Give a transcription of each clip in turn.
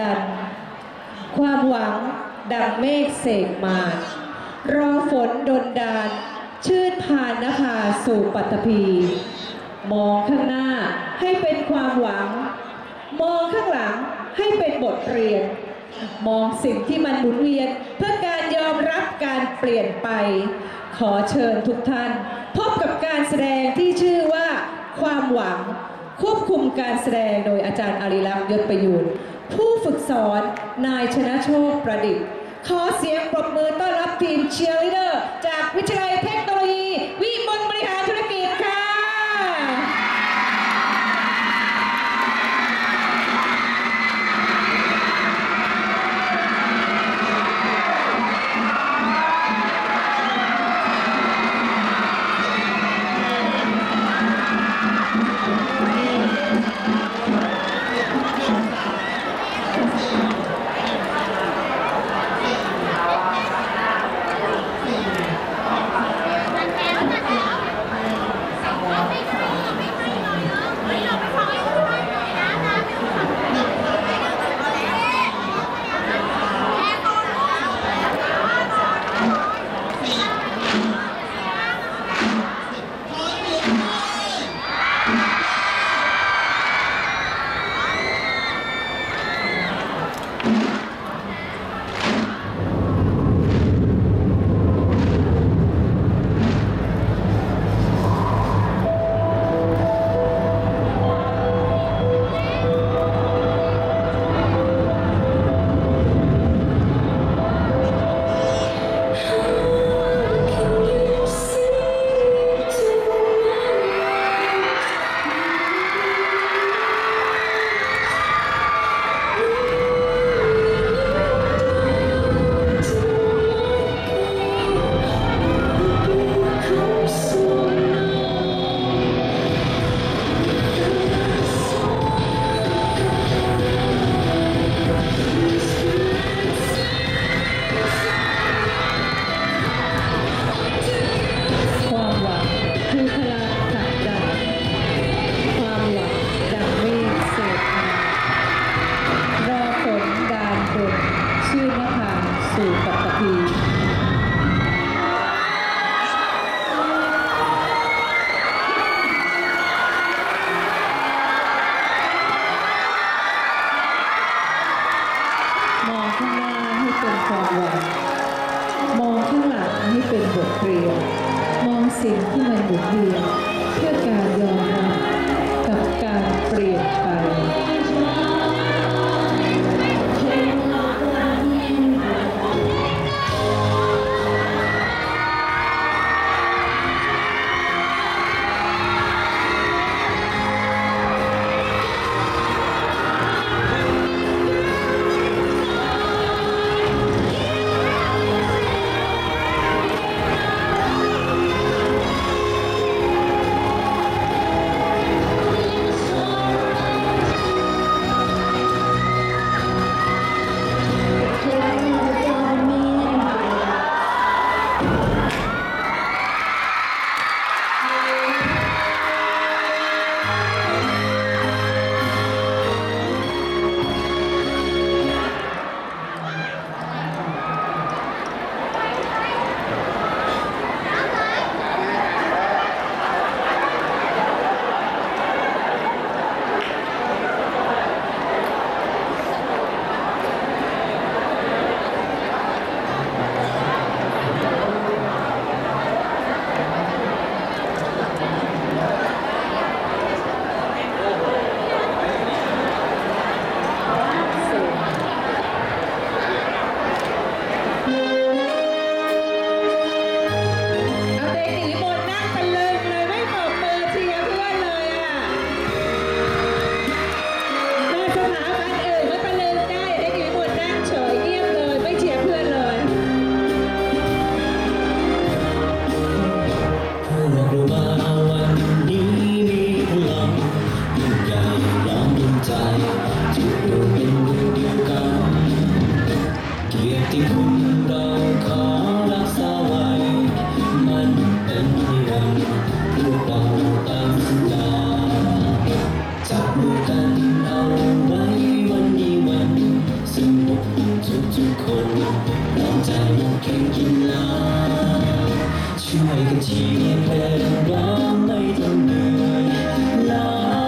ดัน ความหวังดังเมฆเสกมารอฝนดนดานชื่นผ่านนภาสู่ปัตตภีมองข้างหน้าให้เป็นความหวัง มองข้างหลังให้เป็นบทเรียน มองสิ่งที่มันหมุนเวียนเพื่อการยอมรับการเปลี่ยนไป ขอเชิญทุกท่าน พบกับการแสดงที่ชื่อว่าความหวังควบคุมการแสดงโดยอาจารย์อารีลักษณ์ยศประยูน ผู้ฝึกสอนนายชนะโชคประดิษฐ์ ขอเสียงปรบมือต้อนรับทีมเชียร์ลีดเดอร์ จากวิทยาลัยเทคโนโลยี วิมลบริหารธุร งที่ chỉ hẹn đã nay thân người là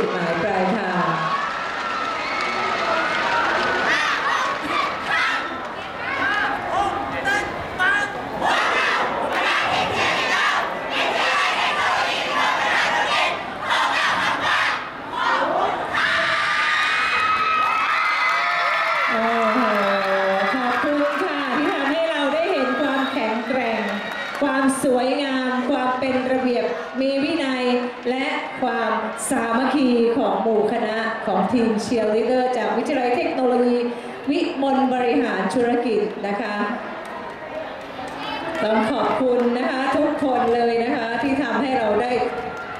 ุดหมายปลายทางความสวยงาม ความเป็นระเบียบ มีวินัยีของหมู่คณะของทีมเชียร์ลีเดอร์จากวิทยาลัยเทคโนโลยี วิมลบริหารธุรกิจนะคะต้องขอบคุณนะคะทุกคนเลยนะคะที่ทำให้เราได้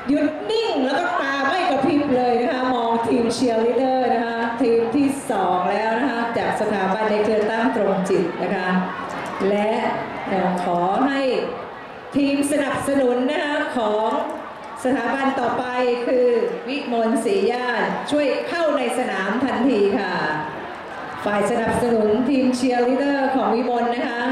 หยุดนิ่งแล้วก็ตาไม่กระพริบเลยนะคะมองทีมเชียร์ลีเดอร์นะคะทีมที่ 2 แล้วนะคะจากสถาบันในเครืตั้งตรงจิตนะคะและขอให้ทีมสนับสนุนนะคะของ สถาบันต่อไปคือวิมลศรีญาติช่วยเข้าในสนามทันทีค่ะ ฝ่ายสนับสนุนทีมเชียร์ลีดเดอร์ของวิมลนะคะ